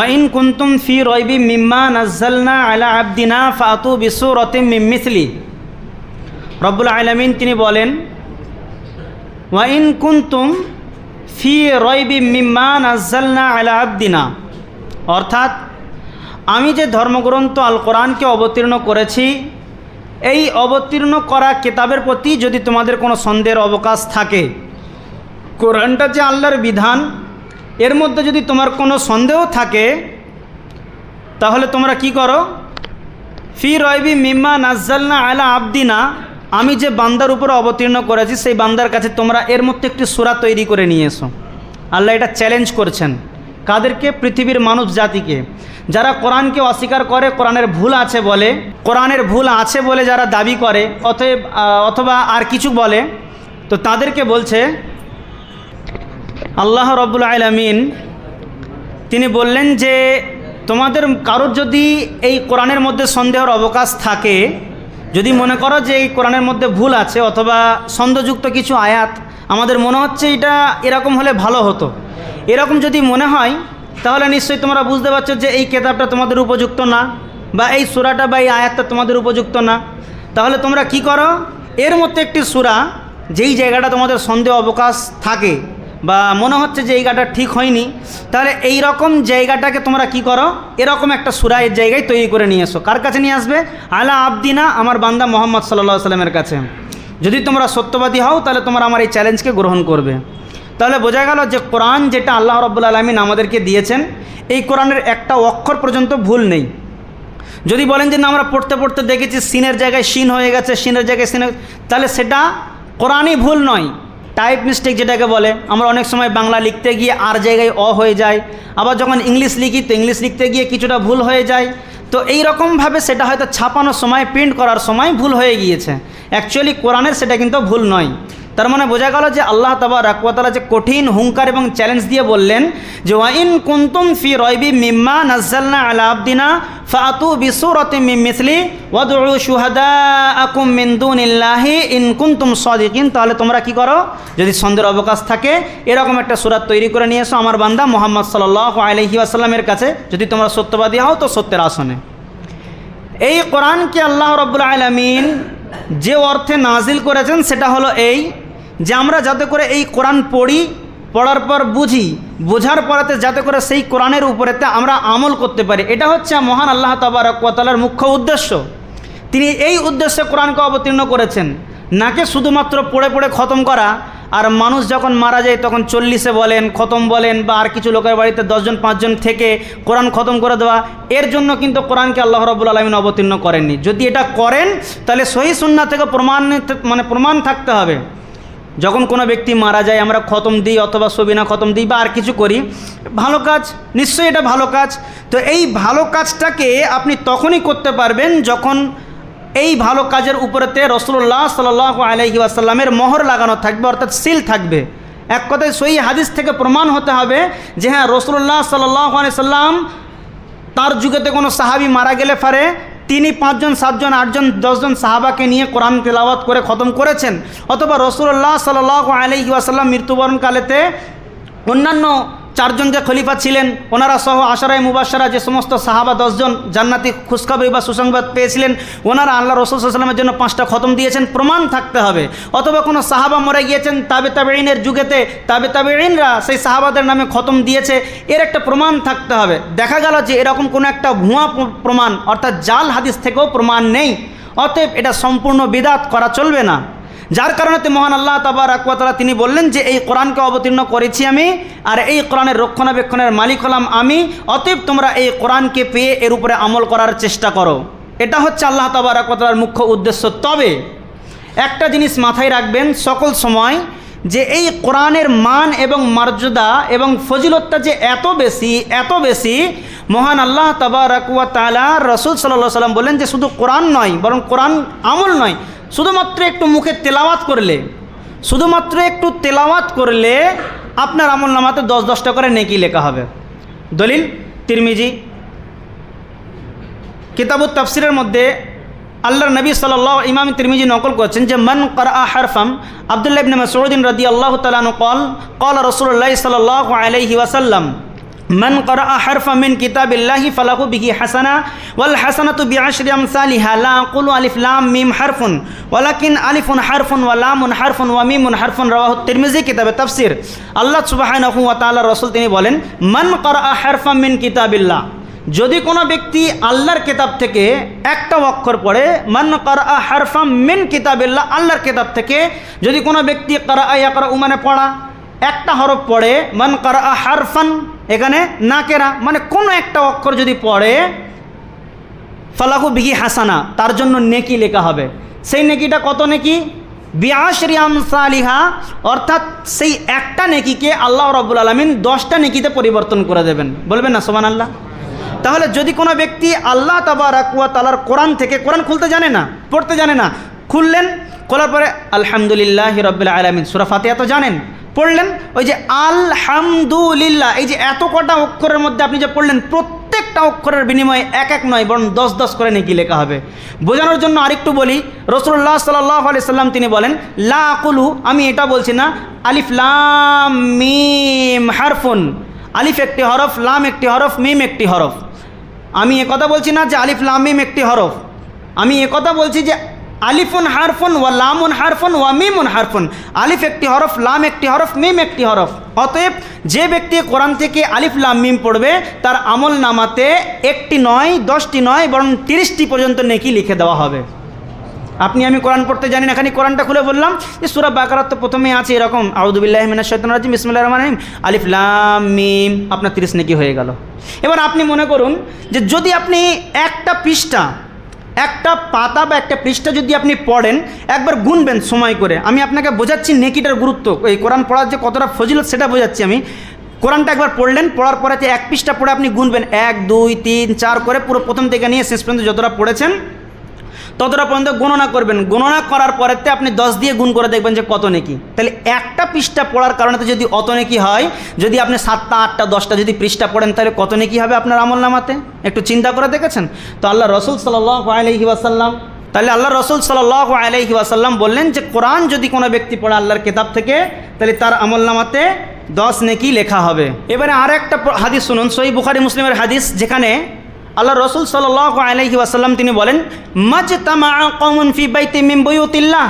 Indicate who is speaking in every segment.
Speaker 1: Wine কুন্তুম ফি রয়বি মিম্মা নাজ্জালনা আলা আবদিনা ফাতু বিসুরতিম মিন মিসলি। রব্বুল আলামিন তিনি বলেন ওয়াইন কুন্তুম ফি রয়বি মিম্মা নাজ্জালনা আলা আবদিনা। অর্থাৎ, আমি যে ধর্মগ্রন্থ আল কোরআনকে অবতীর্ণ করেছি, এই অবতীর্ণ করা কিতাবের প্রতি যদি তোমাদের কোনো সন্দেহের অবকাশ থাকে, কোরআনটা যে আল্লাহর বিধান এর মধ্যে যদি তোমার কোনো সন্দেহ থাকে, তাহলে তোমরা কি করো? ফি রয়বি মিম্মা নাজ্জালনা আলা আবদিনা, আমি যে বান্দার উপর অবতীর্ণ করেছি, সেই বান্দার কাছে তোমরা এর মধ্যে একটি সুরা তৈরি করে নিয়ে এসো। আল্লাহ এটা চ্যালেঞ্জ করছেন। কাদেরকে? পৃথিবীর মানুষ জাতিকে। যারা কোরআনকে অস্বীকার করে, কোরআনের ভুল আছে বলে, কোরআনের ভুল আছে বলে যারা দাবি করে, অতএব অথবা আর কিছু বলে, তো তাদেরকে বলছে আল্লাহ রব্বুল আলমিন, তিনি বললেন যে, তোমাদের কারোর যদি এই কোরআনের মধ্যে সন্দেহের অবকাশ থাকে, যদি মনে করো যে এই কোরআনের মধ্যে ভুল আছে অথবা সন্দেহযুক্ত কিছু আয়াত, আমাদের মনে হচ্ছে এটা এরকম হলে ভালো হতো। এরকম যদি মনে হয়, তাহলে নিশ্চয়ই তোমরা বুঝতে পারছ যে এই কেতাবটা তোমাদের উপযুক্ত না, বা এই সুরাটা বা এই আয়াতটা তোমাদের উপযুক্ত না। তাহলে তোমরা কি করো? এর মধ্যে একটি সুরা, যেই জায়গাটা তোমাদের সন্দেহ অবকাশ থাকে বা মনে হচ্ছে যে এই গাটা ঠিক হয়নি, তাহলে এই রকম জায়গাটাকে তোমরা কি করো? এরকম একটা সুরায়ের জায়গায় তৈরি করে নিয়ে এসো। কার কাছে নিয়ে আসবে? আলা আবদিনা, আমার বান্দা মোহাম্মদ সাল্লা সাল্লামের কাছে। যদি তোমরা সত্যবাদী হও, তাহলে তোমরা আমার এই চ্যালেঞ্জকে গ্রহণ করবে। তাহলে বোঝা গেল যে কোরআন যেটা আল্লাহ রব্বুল আলমিন আমাদেরকে দিয়েছেন, এই কোরআনের একটা অক্ষর পর্যন্ত ভুল নেই। যদি বলেন যে না, আমরা পড়তে পড়তে দেখেছি, সিনের জায়গায় সিন হয়ে গেছে, সিনের জায়গায় সিন তাহলে সেটা কোরআনই ভুল নয়। টাইপ মিস্টেক যেটাকে বলে, আমরা অনেক সময় বাংলা লিখতে গিয়ে আর জায়গায় অ হয়ে যায় আবার যখন ইংলিশ লিখি তো ইংলিশ লিখতে গিয়ে কিছুটা ভুল হয়ে যায়। তো এই রকমভাবে সেটা হয়তো ছাপানোর সময় প্রিন্ট করার সময় ভুল হয়ে গিয়েছে। অ্যাকচুয়ালি কোরআনের সেটা কিন্তু ভুল নয়। তার মানে বোঝা গেল যে আল্লাহ তাবা রাকুয়াতালা যে কঠিন হুঙ্কার এবং চ্যালেঞ্জ দিয়ে বললেন যে ওয়াইন কুন্তুম ফি রয়বি মিম্মা নাজ্জালনা আলা আবদিনা ফাতু বিসুরতি মিন মিসলি ওয়াদউ শুহাদাআকুম মিন দুনিল্লাহি ইন কুনতুম সাদিকিন। তাহলে তোমরা কি করো? যদি সন্দেহের অবকাশ থাকে, এরকম একটা সূরা তৈরি করে নিয়ে এসো আমার বান্দা মোহাম্মদ সাল্লাল্লাহু আলাইহি ওয়াসাল্লামের কাছে। যদি তোমরা সত্যবাদী হও, তো সত্যের আসনে। এই কোরআনকে আল্লাহ রব্বুল আলমিন যে অর্থে নাজিল করেছেন, সেটা হলো এই যে আমরা যাতে করে এই কোরআন পড়ি, পড়ার পর বুঝি, বোঝার পরেতে যাতে করে সেই কোরআনের উপরেতে আমরা আমল করতে পারি, এটা হচ্ছে মহান আল্লাহ তাবারকালার মুখ্য উদ্দেশ্য। তিনি এই উদ্দেশ্যে কোরআনকে অবতীর্ণ করেছেন নাকে শুধুমাত্র পড়ে পড়ে খতম করা, আর মানুষ যখন মারা যায় তখন চল্লিশে বলেন, খতম বলেন, বা আর কিছু লোকের বাড়িতে দশজন, পাঁচজন থেকে কোরআন খতম করে দেওয়া, এর জন্য কিন্তু কোরআনকে আল্লাহ রবুল আলমিন অবতীর্ণ করেননি। যদি এটা করেন, তাহলে সহি সুন্না থেকে প্রমাণ মানে প্রমাণ থাকতে হবে। যখন কোনো ব্যক্তি মারা যায়, আমরা খতম দিই অথবা সবিনা খতম দিই বা আর কিছু করি, ভালো কাজ, নিশ্চয়ই এটা ভালো কাজ। তো এই ভালো কাজটাকে আপনি তখনই করতে পারবেন যখন এই ভালো কাজের উপরেতে রসুল্লাহ সাল আলহি আসাল্লামের মোহর লাগানো থাকবে, অর্থাৎ সিল থাকবে। এক কথায় সই হাদিস থেকে প্রমাণ হতে হবে যে হ্যাঁ রসুল্লাহ সাল্লাহ সাল্লাম তার যুগেতে কোনো সাহাবি মারা গেলে পারে তিনি পাঁচজন, সাতজন, আটজন, দশজন সাহাবাকে নিয়ে কোরআন তেলাওয়াত করে খতম করেছেন। অথবা রসুল্লাহ সাল আলহি আসাল্লাম মৃত্যুবরণকালেতে অন্যান্য চারজন যে খলিফা ছিলেন। ওনারা সহ আশারায় মুবাসারা যে সমস্ত সাহাবা দশজন জান্নাতি খুশখবরি বা সুসংবাদ পেয়েছিলেন, ওনারা আল্লাহ রসুল সাল্লামের জন্য পাঁচটা খতম দিয়েছেন। প্রমাণ থাকতে হবে। অথবা কোনো সাহাবা মরে গিয়েছেন, তাবে তাবেইনের যুগেতে তাবে তাবেইনরা সেই সাহাবাদের নামে খতম দিয়েছে। এর একটা প্রমাণ থাকতে হবে। দেখা গেল যে এরকম কোনো একটা ভুয়া প্রমাণ, অর্থাৎ জাল হাদিস থেকেও প্রমাণ নেই। অতএব এটা সম্পূর্ণ বিদাত করা চলবে না। যার কারণে মহান আল্লাহ তাবার আকওয়াতালা তিনি বললেন যে এই কোরআনকে অবতীর্ণ করেছি আমি, আর এই কোরআনের রক্ষণাবেক্ষণের মালিক হলাম আমি, অতএব তোমরা এই কোরআনকে পেয়ে এর উপরে আমল করার চেষ্টা করো। এটা হচ্ছে আল্লাহ তাবার আকওয়াতালার মুখ্য উদ্দেশ্য। তবে একটা জিনিস মাথায় রাখবেন সকল সময়, যে এই কোরআনের মান এবং মর্যাদা এবং ফজিলতটা যে এত বেশি এত বেশি, মহান আল্লাহ তাবারাকুয়া তালা রসুল সাল্লাহ সাল্লাম বললেন যে শুধু কোরআন নয়, বরং কোরআন আমল নয় শুধুমাত্র একটু মুখে তেলাওয়াত করলে, শুধুমাত্র একটু তেলাওয়াত করলে আপনার আমল নামাতে দশ দশটা করে নেকি লেখা হবে। দলিল, তিরমিজি। কিতাবুত তাফসিরের মধ্যে আল্লাহর নবী সাল ইমাম তিরমিজি নকল করছেন যে, মন করা হারফাম আবদুল্লাহ ইবনে রদি রাদিয়াল্লাহু তাআলা নকল কল রসুল্লাহ সাল আলাইহি ওয়াসাল্লাম মান করা হারফা মিন কিতাবিল্লাহি ফালাহু বিহি হাসানা, ওয়াল হাসানাতু বিআশরি আমসালিহা, লা আকুলু আলিফ, লাম, মিম হারফুন, ওয়ালাকিন আলিফুন হারফুন, ওয়া লামুন হারফুন, ওয়া মিমুন হারফুন, রাওয়াহু তিরমিজি, কিতাবে তাফসীর। আল্লাহ সুবহানাহু ওয়া তাআলা রাসূল তিনি বলেন, মান করা হারফা মিন কিতাবিল্লাহ। যদি কোনো ব্যক্তি আল্লাহর কিতাব থেকে একটা অক্ষর পড়ে, মান করা হারফা মিন কিতাবিল্লাহ, আল্লাহর কিতাব থেকে যদি কোনো ব্যক্তি করা ইয়া করা উমানে পড়া, একটা হরফ পড়ে, মান করা হারফান এখানে না কেরা মানে কোনো একটা অক্ষর যদি পড়ে, ফালাহু বিহি হাসানা, তার জন্য নেকি লেখা হবে। সেই নেকিটা কত নেকি? বিয়াশরিয়াম সালিহা অর্থাৎ সেই একটা নেকিকে আল্লাহ রব্বুল আলমিন দশটা নেকিতে পরিবর্তন করে দেবেন। বলবেন না সোমান আল্লাহ তাহলে যদি কোনো ব্যক্তি আল্লাহ তাবারাকুয়া তালার কোরআন থেকে, কোরআন খুলতে জানে না, পড়তে জানে না, খুললেন, খোলার পরে আলহামদুলিল্লাহ রব্বুল আলমিন, সুরা ফাতিহা তো জানেন। পড়লেন, ওই যে আলহামদুলিল্লাহ, এই যে এত কটা অক্ষরের মধ্যে আপনি যে পড়লেন, প্রত্যেকটা অক্ষরের বিনিময়ে এক এক নয়, বরং দশ দশ করে নেকি লেখা হবে। বোঝানোর জন্য আরেকটু বলি রসুল্লাহ সাল্লাহ আলি সাল্লাম তিনি বলেন, লা আকুলু, আমি এটা বলছি না, আলিফ লাম মিম হারফুন, আলিফ একটি হরফ, লাম একটি হরফ, মিম একটি হরফ। আমি কথা বলছি না যে আলিফ লাম মিম একটি হরফ। আমি কথা বলছি যে আলিফুন হারফুন ওয়া লামুন হারফুন ওয়া মিমুন হারফুন। আলিফ একটি হরফ, লাম একটি হরফ, মিম একটি হরফ। অতএব যে ব্যক্তি কোরআন থেকে আলিফ, লাম, মিম পড়বে, তার আমল নামাতে একটি নয়, দশটি নয়, বরং তিরিশটি পর্যন্ত নেকি লিখে দেওয়া হবে। আপনি, আমি কোরআন পড়তে জানি না এখানে কোরআনটা খুলে বললাম যে সুরা বাকারাত তো প্রথমেই আছে এরকম। আউদুবিল্লাহ মিনা শৈতান রাজিম ইসমুল্লাহ রহমান রহিম। আলিফ, লাম, মিম, আপনার তিরিশ নেকি হয়ে গেল। এবার আপনি মনে করুন যে যদি আপনি একটা পৃষ্ঠা একটা পাতা বা একটা পৃষ্ঠা যদি আপনি পড়েন, একবার গুনবেন সময় করে। আমি আপনাকে বোঝাচ্ছি নেকিটার গুরুত্ব। এই কোরআন পড়ার যে কতটা ফজিল সেটা বোঝাচ্ছি আমি। কোরআনটা একবার পড়লেন, পড়ার পরে যে এক পৃষ্ঠা পড়ে আপনি গুনবেন। এক, দুই, তিন, চার করে পুরো প্রথম থেকে নিয়ে শেষ পর্যন্ত যতটা পড়েছেন ততটা পর্যন্ত গণনা করবেন। গণনা করার পরেতে আপনি দশ দিয়ে গুণ করে দেখবেন যে কত নেকি। তাহলে একটা পৃষ্ঠা পড়ার কারণে যদি অত নেকি হয়, যদি আপনি সাতটা, আটটা, দশটা যদি পৃষ্ঠা পড়েন, তাহলে কত নেকি হবে আপনার আমল নামাতে একটু চিন্তা করে দেখেছেন? তো আল্লাহ রসুল ওয়াসাল্লাম, তাহলে আল্লাহ রসুল সাল্লাহ আলহি ওয়াসাল্লাম বললেন যে, কোরআন যদি কোনো ব্যক্তি পড়ে আল্লাহর কেতাব থেকে, তাহলে তার আমল নামাতে দশ নেকি লেখা হবে। এবারে আর একটা হাদিস শুনুন। সই বুখারি মুসলিমের হাদিস যেখানে আল্লাহ রসুল সাল আলহি ওয়াসাল্লাম তিনি বলেন মজ তামা কমন ফি বাইতে মিম বইউতিল্লাহ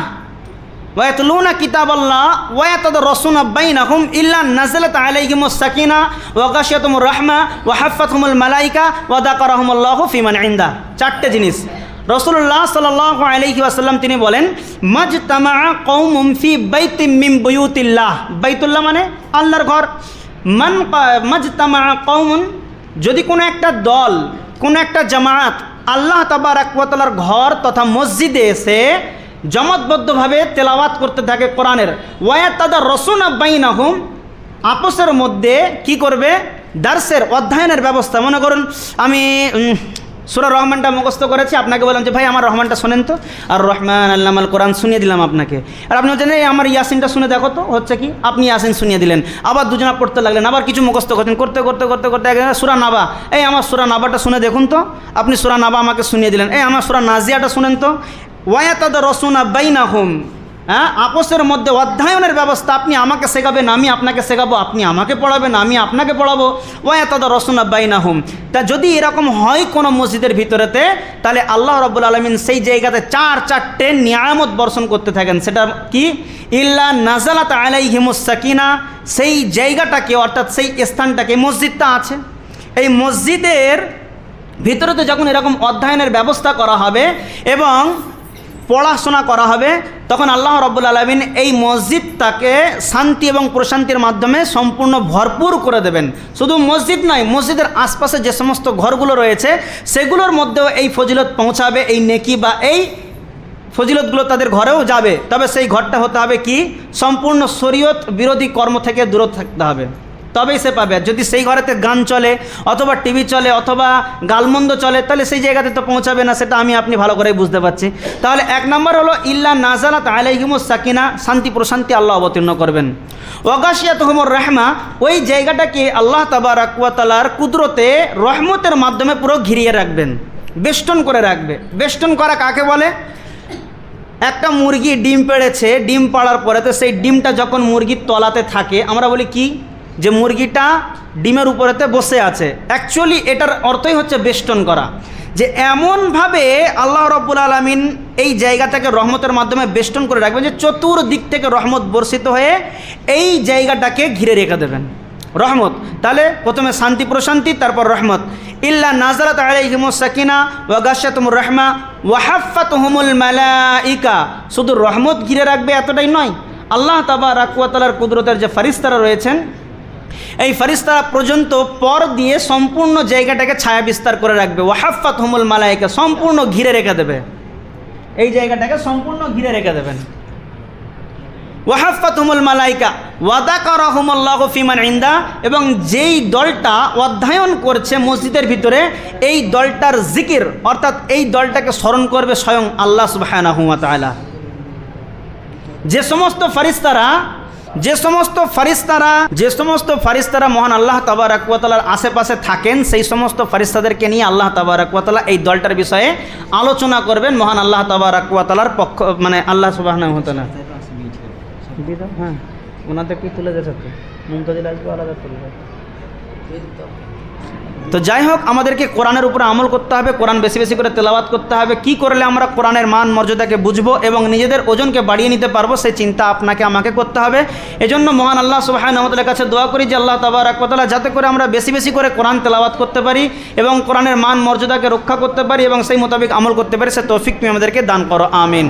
Speaker 1: ওয়াতলুনা কিতাব আল্লাহ ওয়াতাদ রসুন বাইনাহুম ইল্লা নাজলাত আলাইহিম সাকিনা, ওয়া গাশিয়াতুম রাহমা, ওয়া হাফাতহুমুল মালাইকা, ওয়া দাকারাহুমুল্লাহু ফিমান ইনদা চারটে জিনিস। রসুল্লাহ সাল্লাহ আলহি আসাল্লাম তিনি বলেন মজ তামা ফি বাইতে মিম বইউতিল্লাহ বাইতুল্লাহ মানে আল্লাহর ঘর। মান মজ তামা কৌমুন যদি কোনো একটা দল কোনো একটা জামাত আল্লাহ তাবার আকবতলার ঘর তথা মসজিদে এসে জমতবদ্ধভাবে তেলাওয়াত করতে থাকে কোরআনের। ওয়ায় তাদের রসুন আব্বাইন আহম আপসের মধ্যে কি করবে? দার্সের অধ্যয়নের ব্যবস্থা। মনে করুন, আমি সুরা রহমানটা মুখস্থ করেছি, আপনাকে বললাম যে, ভাই, আমার রহমানটা শোনেন তো। আর রহমান আল্লামাল কোরআন শুনিয়ে দিলাম আপনাকে। আর আপনি বলছেন, এই আমার ইয়াসিনটা শুনে দেখো তো, হচ্ছে কি? আপনি ইয়াসিন শুনিয়ে দিলেন। আবার দুজনা পড়তে লাগলেন, আবার কিছু মুখস্থ করছেন, করতে করতে করতে করতে একজন সুরা নাবা। এই আমার সুরা নাবাটা শুনে দেখুন তো, আপনি সুরা নাবা আমাকে শুনিয়ে দিলেন। এই আমার সুরা নাজিয়াটা শুনেন তো। ওয়াতাদ রসুনা বাইনা হোম হ্যাঁ আপোষের মধ্যে অধ্যয়নের ব্যবস্থা, আপনি আমাকে শেখাবেন, আমি আপনাকে শেখাবো, আপনি আমাকে পড়াবেন, আমি আপনাকে পড়াবো। ওয়াতাদ রসুন আব্বাইনা হুম তা যদি এরকম হয় কোনো মসজিদের ভিতরেতে, তাহলে আল্লাহ রব্বুল আলমিন সেই জায়গাতে চার, চারটে নিয়ামত বর্ষণ করতে থাকেন। সেটা কি? ইল্লা নাজালাত আলাই হিমুসাকিনা সেই জায়গাটাকে, অর্থাৎ সেই স্থানটাকে মসজিদটা আছে। এই মসজিদের ভিতরে তো যখন এরকম অধ্যয়নের ব্যবস্থা করা হবে এবং পড়াশোনা করা হবে, তখন আল্লাহ রব্বুল আলমিন এই মসজিদটাকে শান্তি এবং প্রশান্তির মাধ্যমে সম্পূর্ণ ভরপুর করে দেবেন। শুধু মসজিদ নয়, মসজিদের আশপাশে যে সমস্ত ঘরগুলো রয়েছে, সেগুলোর মধ্যেও এই ফজিলত পৌঁছাবে, এই নেকি বা এই ফজিলতগুলো তাদের ঘরেও যাবে। তবে সেই ঘরটা হতে হবে কি? সম্পূর্ণ শরীয়ত বিরোধী কর্ম থেকে দূরত থাকতে হবে। তবেই সে পাবে। যদি সেই ঘরেতে গান চলে, অথবা টিভি চলে, অথবা গালমন্দ চলে, তাহলে সেই জায়গাতে তো পৌঁছাবে না, সেটা আমি আপনি ভালো করেই বুঝতে পারছি। তাহলে এক নম্বর হলো, ইল্লা নাজালাত আলাইহিমুস সাকিনা শান্তি প্রশান্তি আল্লাহ অবতীর্ণ করবেন। ওয়াগাশিয়াত হুমর রহমা, ওই জায়গাটাকে আল্লাহ তাবার আকুয়াতালার কুদরতে, রহমতের মাধ্যমে পুরো ঘিরিয়ে রাখবেন। বেষ্টন করে রাখবে। বেষ্টন করা কাকে বলে? একটা মুরগি ডিম পেড়েছে, ডিম পাড়ার পরে তো সেই ডিমটা যখন মুরগির তলাতে থাকে, আমরা বলি কি? যে মুরগিটা ডিমের উপরেতে বসে আছে। অ্যাকচুয়ালি এটার অর্থই হচ্ছে বেষ্টন করা। যে এমনভাবে আল্লাহ রব্বুল আলমিন এই জায়গাটাকে রহমতের মাধ্যমে বেষ্টন করে রাখবেন, যে চতুর্দিক থেকে রহমত বর্ষিত হয়ে এই জায়গাটাকে ঘিরে রেখে দেবেন। রহমত। তাহলে প্রথমে শান্তি, প্রশান্তি, তারপর রহমত। ইল্লা নাজারাত আলাইহিমুস সাকিনা ওয়া গাশাতুমুর রাহমা ওয়া হাফফাতুহুমুল মালাইকা। শুধু রহমত ঘিরে রাখবে এতটাই নয়, আল্লাহ তাবা ওয়া তাআলার কুদরতের যে ফারিস্তারা রয়েছেন এই ফারিস্তারা পর্যন্ত পর দিয়ে সম্পূর্ণ জায়গাটাকে ছায়া বিস্তার করে রাখবে। ওয়াহাফাত হুমুল মালাইকা সম্পূর্ণ ঘিরে রেখে দেবে। এই জায়গাটাকে সম্পূর্ণ ঘিরে রেখে দেবেন। ওয়াহাফাত হুমুল মালাইকা ওয়াদা করাহমুল্লাহ ফিমান ইন্দা, এবং যেই দলটা অধ্যয়ন করছে মসজিদের ভিতরে, এই দলটার জিকির, অর্থাৎ এই দলটাকে স্মরণ করবে স্বয়ং আল্লাহ সুবাহ যে সমস্ত ফারিস্তারা যে সমস্ত ফারিস্তারা যে সমস্ত ফারিস্তারা মহান আল্লাহ তাবার আকুয়াতালার আশেপাশে থাকেন সেই সমস্ত ফারিস্তাদেরকে নিয়ে আল্লাহ তাবার আকুয়াতালা এই দলটার বিষয়ে আলোচনা করবেন মহান আল্লাহ তাবার আকুয়াতালার পক্ষ মানে আল্লাহ সুবাহ হ্যাঁ। ওনাদের কি তুলে দেবে মুমতাজ আলাদা তুলবে তো যাই হোক, আমাদেরকে কোরআনের উপরে আমল করতে হবে, কোরআন বেশি বেশি করে তেলাওয়াত করতে হবে। কি করলে আমরা কোরআনের মান, মর্যাদাকে বুঝব এবং নিজেদের ওজনকে বাড়িয়ে নিতে পারব, সেই চিন্তা আপনাকে, আমাকে করতে হবে। এজন্য মহান আল্লাহ সুবাহানহমতুল্লাহ কাছে দোয়া করি যে আল্লাহ তাবার আকতলা যাতে করে আমরা বেশি বেশি করে কোরআন তেলাওয়াত করতে পারি এবং কোরআনের মান, মর্যাদাকে রক্ষা করতে পারি এবং সেই মোতাবেক আমল করতে পারি, সে তৌফিক তুমি আমাদেরকে দান করো, আমিন।